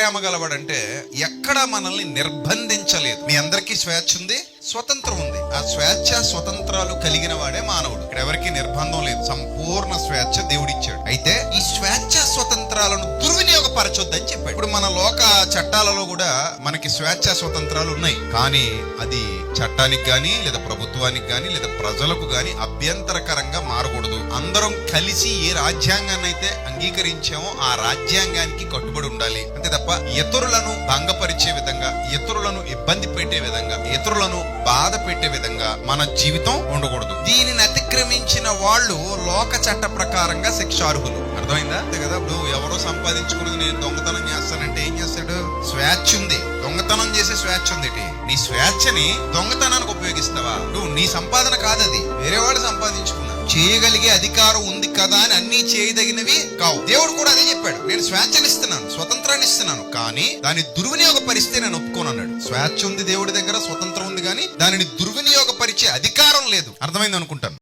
ప్రేమ గలవాడంటే ఎక్కడ మనల్ని నిర్బంధించలేదు. మీ అందరికీ స్వేచ్ఛ ఉంది స్వతంత్రం ఉంది. ఆ స్వేచ్ఛ స్వతంత్రాలు కలిగిన వాడే మానవుడు. ఇక్కడ ఎవరికి నిర్బంధం లేదు. సంపూర్ణ స్వేచ్ఛ దేవుడిచ్చాడు. అయితే ఈ స్వేచ్ఛ స్వతంత్రాలను దుర్వినియోగపరచొద్దని చెప్పాడు. ఇప్పుడు మన లోక చట్టాలలో కూడా మనకి స్వేచ్ఛ స్వతంత్రాలు ఉన్నాయి. కానీ అది చట్టానికి కానీ లేదా ప్రభుత్వానికి కానీ లేదా ప్రజలకు కానీ అభ్యంతరకరంగా మారకూడదు. అందరం కలిసి ఏ రాజ్యాంగాన్ని అయితే అంగీకరించామో ఆ రాజ్యాంగానికి కట్టుబడి ఉండాలి. అంతే తప్ప ఇతరులను భంగపరిచే విధంగా ఇతరులను ఇబ్బంది పెట్టే విధంగా ఇతరులను బాధ పెట్టే విధంగా మన జీవితం ఉండకూడదు. దీనిని అతిక్రమించిన వాళ్ళు లోక చట్ట ప్రకారంగా శిక్షార్హులు. అర్థమైందా? అంతే కదా? ఇప్పుడు ఎవరో సంపాదించుకున్నది నేను దొంగతనం చేస్తానంటే ఏం చేస్తాడు? స్వేచ్ఛ ఉంది. దొంగతనం చేసే స్వేచ్ఛ ఉంది నీ స్వేచ్ఛని దొంగతనానికి ఉపయోగిస్తావా? నువ్వు నీ సంపాదన కాదది. వేరేవాడు సంపాదించుకో చేయగలిగే అధికారం ఉంది కదా అని అన్ని చేయదగినవి కావు. దేవుడు కూడా అదే చెప్పాడు. నేను స్వేచ్ఛని ఇస్తున్నాను స్వతంత్రాన్ని ఇస్తున్నాను కానీ దుర్వినియోగ పరిస్థితే నేను ఒప్పుకోను అన్నాడు స్వేచ్ఛ ఉంది దేవుడి దగ్గర స్వతంత్రం ఉంది కానీ దానిని దుర్వినియోగపరిచే అధికారం లేదు. అర్థమైంది అనుకుంటాను.